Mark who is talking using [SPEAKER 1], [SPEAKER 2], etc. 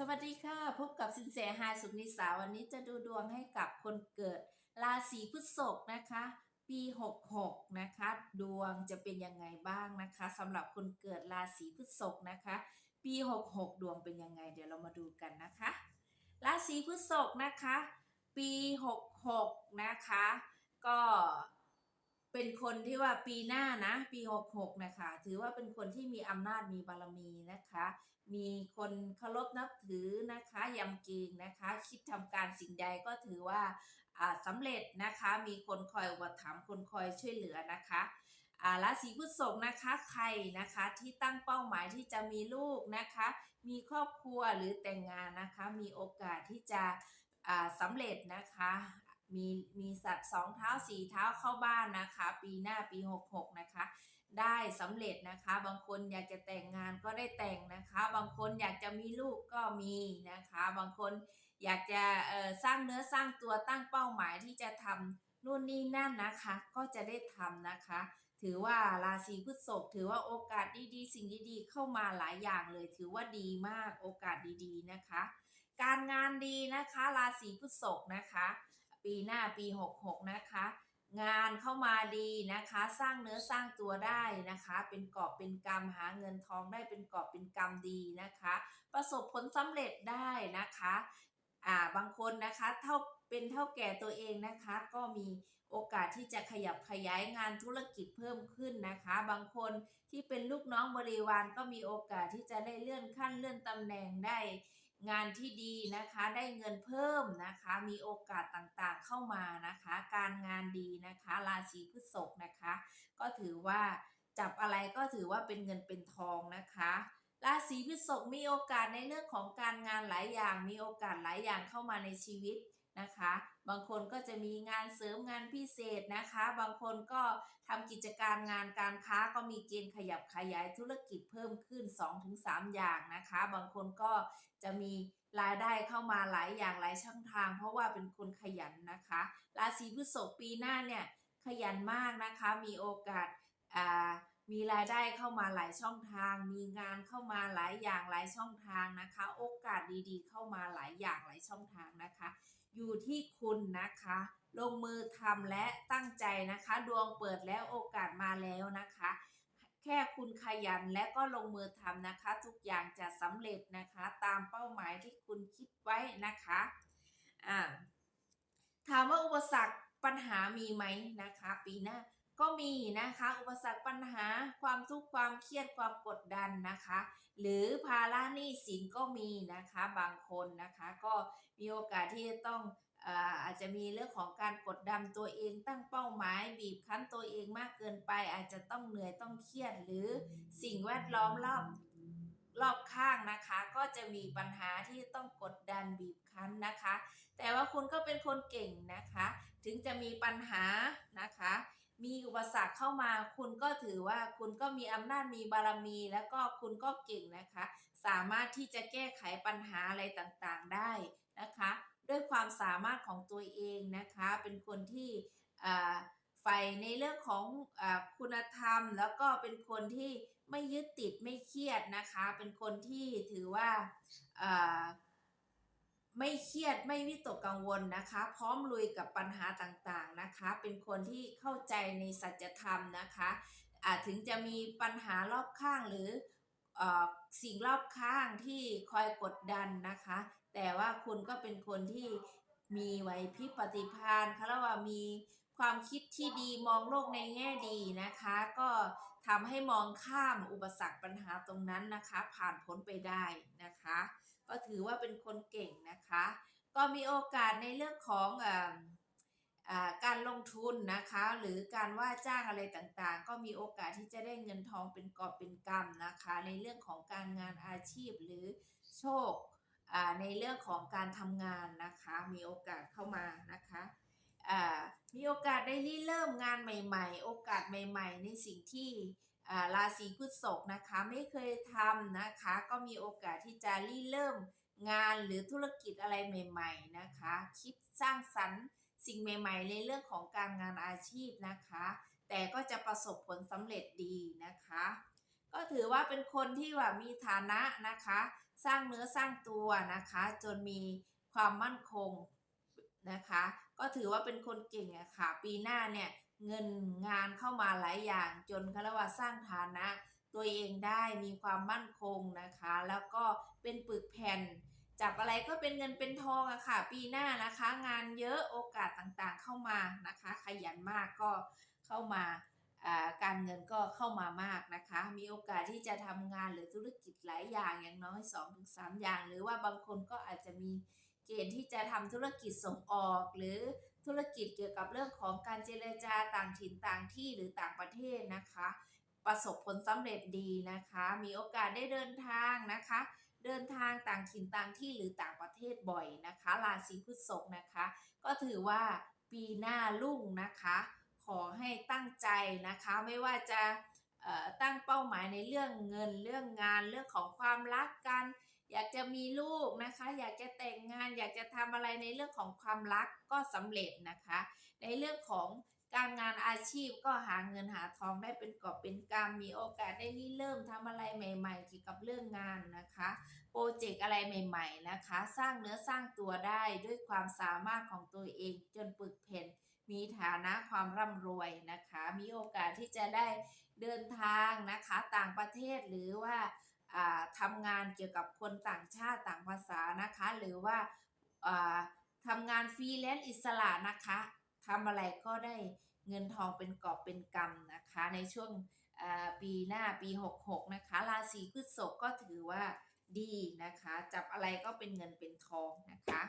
[SPEAKER 1] สวัสดีค่ะ พบกับสินแสฮาสุนิสาวันนี้จะดูดวงให้กับคนเกิดราศีพฤษภนะคะ ปี 66 นะคะ ดวงจะเป็นยังไงบ้างนะคะสำหรับคนเกิดราศีพฤษภนะคะ ปี 66 ดวงเป็นยังไง เดี๋ยวเรามาดูกันนะคะ ราศีพฤษภนะคะ ปี 66 นะคะ ก็ เป็นคนที่ว่าปีหน้านะ ปี66นะคะ ถือว่าเป็นคนที่มีอำนาจมีบารมีนะคะ มีคนเคารพนับถือนะคะยำเกรงนะคะ คิดทำการสิ่งใดก็ถือว่าอ่าสำเร็จนะคะ มีคนคอยอุปถัมภ์คนคอยช่วยเหลือนะคะอ่าราศีพฤษภนะคะใครนะคะที่ตั้งเป้าหมายที่จะมีลูกนะคะ มีครอบครัวหรือแต่งงานนะคะ มีโอกาสที่จะอ่าสำเร็จนะคะ มีมีสัตว์สองเท้าสี่เท้าเข้าบ้านนะคะ ปีหน้าปี66นะคะ ได้สำเร็จนะคะ บางคนอยากจะแต่งงานก็ได้แต่งนะคะ บางคนอยากจะมีลูกก็มีนะคะ บางคนอยากจะสร้างเนื้อสร้างตัวตั้งเป้าหมายที่จะทำนู่นนี่นั่นนะคะ ก็จะได้ทำนะคะ ถือว่าราศีพฤษภถือว่าโอกาสดีๆ สิ่งดีๆ เข้ามาหลายอย่างเลย ถือว่าดีมากโอกาสดีๆนะคะ การงานดีนะคะ ราศีพฤษภนะคะ ปีหน้าปี 66 นะคะ งานเข้ามาดีนะคะ สร้างเนื้อสร้างตัวได้นะคะ เป็นกอบเป็นกำหาเงินทองได้เป็นกอบเป็นกำดีนะคะ ประสบผลสำเร็จได้นะคะอ่าบางคนนะคะเท่าเป็นเท่าแก่ตัวเองนะคะ ก็มีโอกาสที่จะขยับขยายงานธุรกิจเพิ่มขึ้นนะคะ บางคนที่เป็นลูกน้องบริวารก็มีโอกาสที่จะได้เลื่อนขั้นเลื่อนตำแหน่งได้ งานที่ดีนะคะได้เงินเพิ่มนะคะ มีโอกาสต่างๆเข้ามานะคะ การงานดีนะคะราศีพฤษภนะคะ ก็ถือว่าจับอะไรก็ถือว่าเป็นเงินเป็นทองนะคะราศีพฤษภมีโอกาสในเรื่องของการงานหลายอย่าง มีโอกาสหลายอย่างเข้ามาในชีวิต นะคะ บางคนก็จะมีงานเสริมงานพิเศษนะคะ บางคนก็ทำกิจการงานการค้าก็มีเกณฑ์ขยับขยายธุรกิจเพิ่มขึ้น 2-3 อย่างนะคะ บางคนก็จะมีรายได้เข้ามาหลายอย่างหลายช่องทาง เพราะว่าเป็นคนขยันนะคะ ราศีพฤษภปีหน้าเนี่ยขยันมากนะคะ มีโอกาสอ่ามีรายได้เข้ามาหลายช่องทาง มีงานเข้ามาหลายอย่างหลายช่องทางนะคะ โอกาสดีๆ เข้ามาหลายอย่างหลายช่องทางนะคะ อยู่ที่คุณนะคะ ลงมือทำและตั้งใจนะคะ ดวงเปิดแล้วโอกาสมาแล้วนะคะ แค่คุณขยันและก็ลงมือทำนะคะ ทุกอย่างจะสำเร็จนะคะ ตามเป้าหมายที่คุณคิดไว้นะคะอ่าถามว่าอุปสรรคปัญหามีไหมนะคะ ปีหน้า ก็มีนะคะ อุปสรรคปัญหาความทุกข์ความเครียดความกดดันนะคะ หรือภาระหนี้สินก็มีนะคะบางคนนะคะ ก็มีโอกาสที่จะต้องอาอาจจะมีเรื่องของการกดดันตัวเองตั้งเป้าหมาย บีบคั้นตัวเองมากเกินไป อาจจะต้องเหนื่อยต้องเครียด หรือสิ่งแวดล้อมรอบรอบข้างนะคะ ก็จะมีปัญหาที่ต้องกดดันบีบคั้นนะคะ แต่ว่าคุณก็เป็นคนเก่งนะคะ ถึงจะมีปัญหานะคะ มีอุปสรรคเข้ามา คุณก็ถือว่าคุณก็มีอำนาจมีบารมี แล้วก็คุณก็เก่งนะคะ สามารถที่จะแก้ไขปัญหาอะไรต่างๆได้นะคะ ด้วยความสามารถของตัวเองนะคะ เป็นคนที่อ่าใฝ่ในเรื่องของอคุณธรรม แล้วก็เป็นคนที่ไม่ยึดติดไม่เครียดนะคะ เป็นคนที่ถือว่าอ่า ไม่เครียดไม่วิตกกังวลนะคะ พร้อมลุยกับปัญหาต่างๆนะคะ เป็นคนที่เข้าใจในสัจธรรมนะคะอาจถึงจะมีปัญหารอบข้างหรือออสิ่งรอบข้างที่คอยกดดันนะคะ แต่ว่าคุณก็เป็นคนที่มีไหวพริบปฏิภาณเขาเรียกว่ามีความคิดที่ดีมองโลกในแง่ดีนะคะ ก็ทำให้มองข้ามอุปสรรคปัญหาตรงนั้นนะคะ ผ่านพ้นไปได้นะคะ ก็ถือว่าเป็นคนเก่งนะคะ ก็มีโอกาสในเรื่องของออการลงทุนนะคะ หรือการว่าจ้างอะไรต่างๆ ก็มีโอกาสที่จะได้เงินทองเป็นกอบเป็นกำนะคะ ในเรื่องของการงานอาชีพหรือโชคในเรื่องของการทำงานนะคะ มีโอกาสเข้ามานะคะมีโอกาสได้ริเริ่มงานใหม่ ๆ โอกาสใหม่ ๆ ในสิ่งที่ ราศีพฤษภนะคะไม่เคยทำนะคะ ก็มีโอกาสที่จะริเริ่มงานหรือธุรกิจอะไรใหม่ ๆนะคะ คิดสร้างสรรค์สิ่งใหม่ ๆ ในเรื่องของการงานอาชีพนะคะ แต่ก็จะประสบผลสำเร็จดีนะคะ ก็ถือว่าเป็นคนที่ว่ามีฐานะนะคะ สร้างเนื้อสร้างตัวนะคะ จนมีความมั่นคงนะคะ ก็ถือว่าเป็นคนเก่งอะค่ะ ปีหน้าเนี่ย เงินงานเข้ามาหลายอย่างจนเขาเรียกว่าสร้างฐานะ ตัวเองได้มีความมั่นคงนะคะ แล้วก็เป็นปึกแผ่นจับอะไรก็เป็นเงินเป็นทองอะค่ะ ปีหน้านะคะ งานเยอะโอกาสต่างๆเข้ามานะคะ ขยันมากก็เข้ามาการเงินก็เข้ามามากนะคะ มีโอกาสที่จะทำงานหรือธุรกิจหลายอย่างอย่างน้อย 2-3 อย่าง หรือว่าบางคนก็อาจจะมี เกณฑ์ที่จะทำธุรกิจส่งออก หรือธุรกิจเกี่ยวกับเรื่องของการเจรจาต่างถิ่นต่างที่หรือต่างประเทศนะคะ ประสบผลสำเร็จดีนะคะ มีโอกาสได้เดินทางนะคะ เดินทางต่างถิ่นต่างที่หรือต่างประเทศบ่อยนะคะราศีพฤษภนะคะ ก็ถือว่าปีหน้ารุ่งนะคะ ขอให้ตั้งใจนะคะ ไม่ว่าจะตั้งเป้าหมายในเรื่องเงินเรื่องงานเรื่องของความรักกัน อยากจะมีลูกนะคะ อยากจะแต่งงานอยากจะทำอะไรในเรื่องของความรักก็สำเร็จนะคะ ในเรื่องของการงานอาชีพก็หาเงินหาทองได้เป็นกอบเป็นกำมีโอกาสได้ริเริ่มทำอะไรใหม่ ๆ เกี่ยวกับเรื่องงานนะคะโปรเจกต์อะไรใหม่ ๆนะคะ สร้างเนื้อสร้างตัวได้ด้วยความสามารถของตัวเองจนปึกเพ่นมีฐานะความร่ำรวยนะคะ มีโอกาสที่จะได้เดินทางนะคะต่างประเทศหรือว่า ทำงานเกี่ยวกับคนต่างชาติต่างภาษานะคะ หรือว่าทำงานฟรีแลนซ์อิสระนะคะทำอะไรก็ได้เงินทองเป็นกอบเป็นกำนะคะ ในช่วงปีหน้าปี 66 นะคะ ราศีพฤษภก็ถือว่าดีนะคะ จับอะไรก็เป็นเงินเป็นทองนะคะ